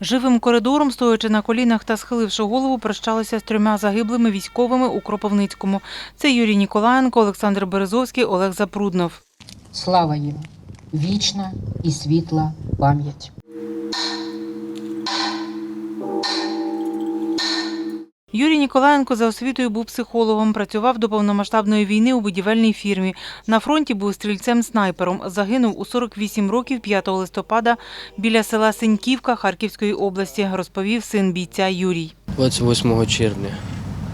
Живим коридором, стоячи на колінах та схиливши голову, прощалися з трьома загиблими військовими у Кропивницькому. Це Юрій Ніколаєнко, Олександр Березовський, Олег Запруднов. Слава їм! Вічна і світла пам'ять. Юрій Ніколаєнко за освітою був психологом, працював до повномасштабної війни у будівельній фірмі. На фронті був стрільцем-снайпером. Загинув у 48 років 5 листопада біля села Синьківка Харківської області, розповів син бійця Юрій. 28 червня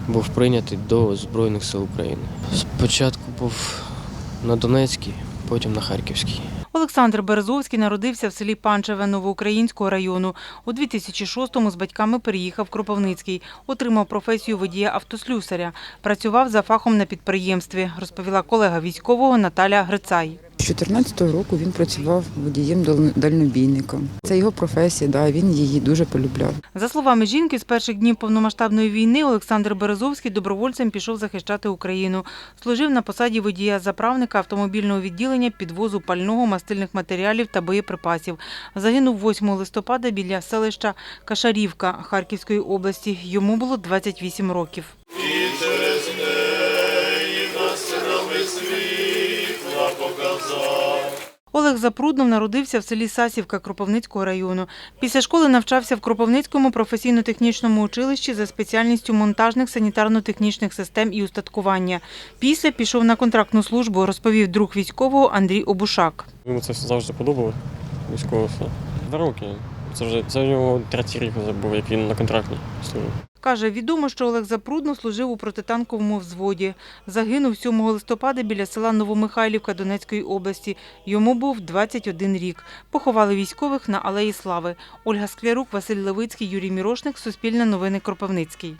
був прийнятий до Збройних сил України. Спочатку був на Донецькій, потім на Харківській. Олександр Березовський народився в селі Панчеве Новоукраїнського району. У 2006-му з батьками переїхав Кропивницький. Отримав професію водія автослюсаря. Працював за фахом на підприємстві, розповіла колега військового Наталя Грицай. З 14-го року він працював водієм дал- дальнобійником. Це його професія, да, він її дуже полюбляв. За словами жінки, з перших днів повномасштабної війни Олександр Березовський добровольцем пішов захищати Україну. Служив на посаді водія заправника автомобільного відділення підвозу пального, мастильних матеріалів та боєприпасів. Загинув 8 листопада біля селища Кашарівка Харківської області. Йому було 28 років. Олег Запруднов народився в селі Сасівка Кропивницького району. Після школи навчався в Кропивницькому професійно-технічному училищі за спеціальністю монтажних санітарно-технічних систем і устаткування. Після пішов на контрактну службу, розповів друг військового Андрій Обушак. Йому це завжди подобало, Військово все. Два роки. Це вже це в нього третій рік вже був, як він на контрактній служив. Каже, відомо, що Олег Запрудно служив у протитанковому взводі. Загинув 7 листопада біля села Новомихайлівка Донецької області. Йому був 21 рік. Поховали військових на Алеї Слави. Ольга Склярук, Василь Левицький, Юрій Мірошник. Суспільне новини Кропивницький.